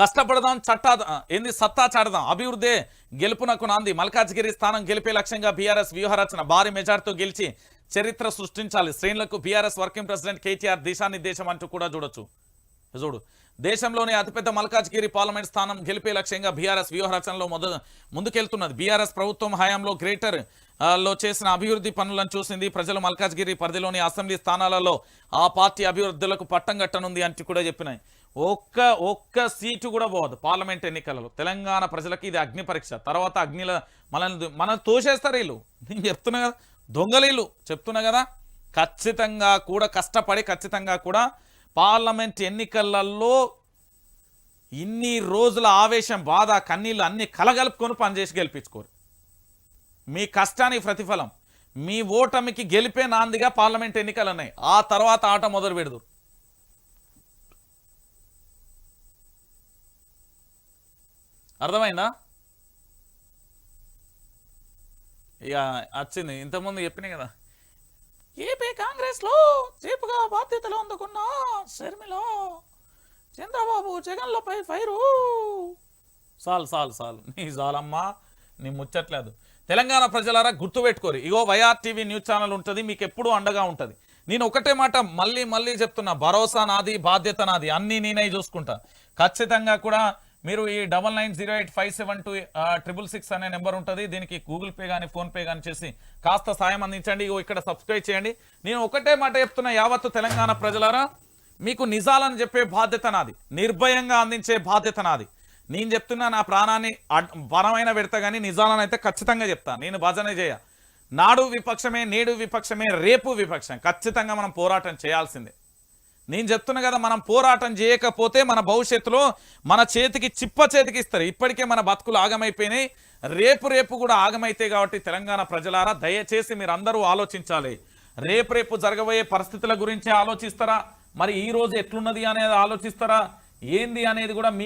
కష్టపడదాం చట్టా ఏంది సత్తా చాడదాం. అభివృద్ధి గెలుపునకు నాంది. మల్కాజ్గిరి స్థానం గెలిపే లక్ష్యంగా బీఆర్ఎస్ వ్యూహరచన భారీ మెజార్టీతో గెలిచి చరిత్ర సృష్టించాలి. శ్రేణులకు బీఆర్ఎస్ వర్కింగ్ ప్రెసిడెంట్ కేటీఆర్ దిశానిర్దేశం అంటూ కూడా చూడొచ్చు. చూడు. దేశంలోనే అతిపెద్ద మల్కాజ్గిరి పార్లమెంట్ స్థానం గెలిపే లక్ష్యంగా బీఆర్ఎస్ వ్యూహరచనలో మొద ముందుకెళ్తున్నది. బీఆర్ఎస్ ప్రభుత్వం హయాంలో గ్రేటర్లో చేసిన అభివృద్ధి పనులను చూసింది ప్రజలు మల్కాజ్గిరి పరిధిలోని అసెంబ్లీ స్థానాలలో ఆ పార్టీ అభివృద్ధులకు పట్టం కట్టనుంది అంటూ కూడా చెప్పినాయి. ఒక్క ఒక్క సీటు కూడా పోదు పార్లమెంట్ ఎన్నికలలో. తెలంగాణ ప్రజలకి ఇది అగ్ని పరీక్ష. తర్వాత అగ్నిల మనల్ని మనల్ని తోసేస్తారు వీళ్ళు. నేను చెప్తున్నా కదా దొంగలీళ్ళు చెప్తున్నా కదా ఖచ్చితంగా కూడా కష్టపడి ఖచ్చితంగా కూడా పార్లమెంట్ ఎన్నికలలో ఇన్ని రోజుల ఆవేశం బాధ కన్నీళ్ళు అన్ని కలగలుపుకొని పనిచేసి గెలిపించుకోరు. మీ కష్టానికి ప్రతిఫలం. మీ ఓటమికి గెలిపే నాందిగా పార్లమెంట్ ఎన్నికలు ఉన్నాయి. ఆ తర్వాత ఆట మొదలు పెడదురు అర్థమైందా? ఇక వచ్చింది ఇంతకుముందు చెప్పినాయి కదా. ఏపీ కాంగ్రెస్లో చీఫ్గా బాధ్యతలు అందుకున్న షర్మిల చంద్రబాబు జగన్లపై ఫైరు. చాలు చాలు చాలు. నీ చాలమ్మా నీ ముచ్చట్లేదు. తెలంగాణ ప్రజలారా గుర్తుపెట్టుకోరు ఇగో వైఆర్ టీవీ న్యూస్ ఛానల్ ఉంటుంది మీకు ఎప్పుడూ అండగా ఉంటుంది. నేను ఒకటే మాట మళ్ళీ మళ్ళీ చెప్తున్నా. భరోసా నాది బాధ్యత నాది అన్నీ నేనే చూసుకుంటా. ఖచ్చితంగా కూడా మీరు ఈ double nine zero eight five seven two triple six అనే నెంబర్ ఉంటుంది. దీనికి గూగుల్ పే కానీ ఫోన్పే కానీ చేసి కాస్త సాయం అందించండి. ఇక్కడ సబ్స్క్రైబ్ చేయండి. నేను ఒకటే మాట చెప్తున్నా యావత్తు తెలంగాణ ప్రజలారా మీకు నిజాలని చెప్పే బాధ్యత నాది. నిర్భయంగా అందించే బాధ్యత నాది. నేను చెప్తున్నా నా ప్రాణాన్ని బలమైన పెడతా కానీ నిజాలను అయితే ఖచ్చితంగా చెప్తాను నేను భజన చేయ. నాడు విపక్షమే నేడు విపక్షమే రేపు విపక్షం. ఖచ్చితంగా మనం పోరాటం చేయాల్సిందే. నేను చెప్తున్నా కదా మనం పోరాటం చేయకపోతే మన భవిష్యత్తులో మన చేతికి చిప్ప చేతికి ఇస్తారు ఇప్పటికే మన బతుకులు ఆగమైపోయినాయి. రేపు రేపు కూడా ఆగమైతే కాబట్టి తెలంగాణ ప్రజలారా దయచేసి మీరు అందరూ ఆలోచించాలి. రేపు రేపు జరగబోయే పరిస్థితుల గురించి ఆలోచిస్తారా? మరి ఈ రోజు ఎట్లున్నది అనేది ఆలోచిస్తారా? ఏంది అనేది కూడా మీ